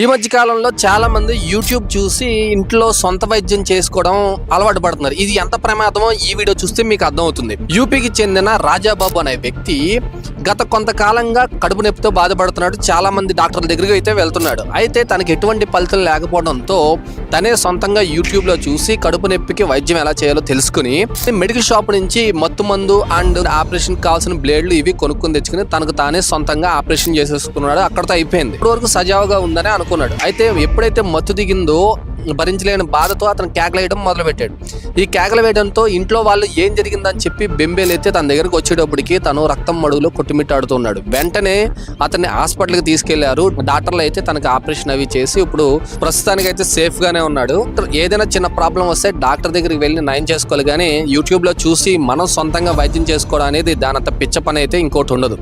ఈ మధ్య కాలంలో చాలా మంది యూట్యూబ్ చూసి ఇంట్లో సొంత వైద్యం చేసుకోవడం అలవాటు పడుతున్నారు. ఇది ఎంత ప్రమాదమో ఈ వీడియో చూస్తే మీకు అర్థమవుతుంది. యూపీకి చెందిన రాజాబాబు అనే వ్యక్తి గత కొంతకాలంగా కడుపు నొప్పితో బాధపడుతున్నాడు. చాలా మంది డాక్టర్ల దగ్గరికి అయితే వెళ్తున్నాడు. అయితే తనకి ఎటువంటి ఫలితం లేకపోవడంతో తనే సొంతంగా యూట్యూబ్లో చూసి కడుపు నొప్పికి వైద్యం ఎలా చేయాలో తెలుసుకుని మెడికల్ షాప్ నుంచి మత్తు మందు అండ్ ఆపరేషన్ కావాల్సిన బ్లేడ్లు ఇవి కొనుక్కొని తెచ్చుకుని తనకు తానే సొంతంగా ఆపరేషన్ చేసేసుకున్నాడు. అక్కడతో అయిపోయింది. ఇప్పటి వరకు సజావుగా ఉందని అనుకున్నాడు. అయితే ఎప్పుడైతే మత్తు దిగిందో భరించలేని బాధతో అతను కేకలు వేయడం ఈ కేకలు వేయడంతో ఇంట్లో వాళ్ళు ఏం జరిగిందని చెప్పి బెంబేలైతే తన దగ్గరకు వచ్చేటప్పటికి తను రక్తం మడుగులో కొట్టుమిట్టాడుతున్నాడు. వెంటనే అతన్ని హాస్పిటల్కి తీసుకెళ్ళారు. డాక్టర్లు అయితే తనకి ఆపరేషన్ అవి చేసి ఇప్పుడు ప్రస్తుతానికి అయితే సేఫ్గానే ఉన్నాడు. ఏదైనా చిన్న ప్రాబ్లం వస్తే డాక్టర్ దగ్గరికి వెళ్ళి నయం చేసుకోవాలి. కానీ యూట్యూబ్లో చూసి మనం సొంతంగా వైద్యం చేసుకోవడం అనేది దానంత పిచ్చ పని అయితే ఇంకోటి ఉండదు.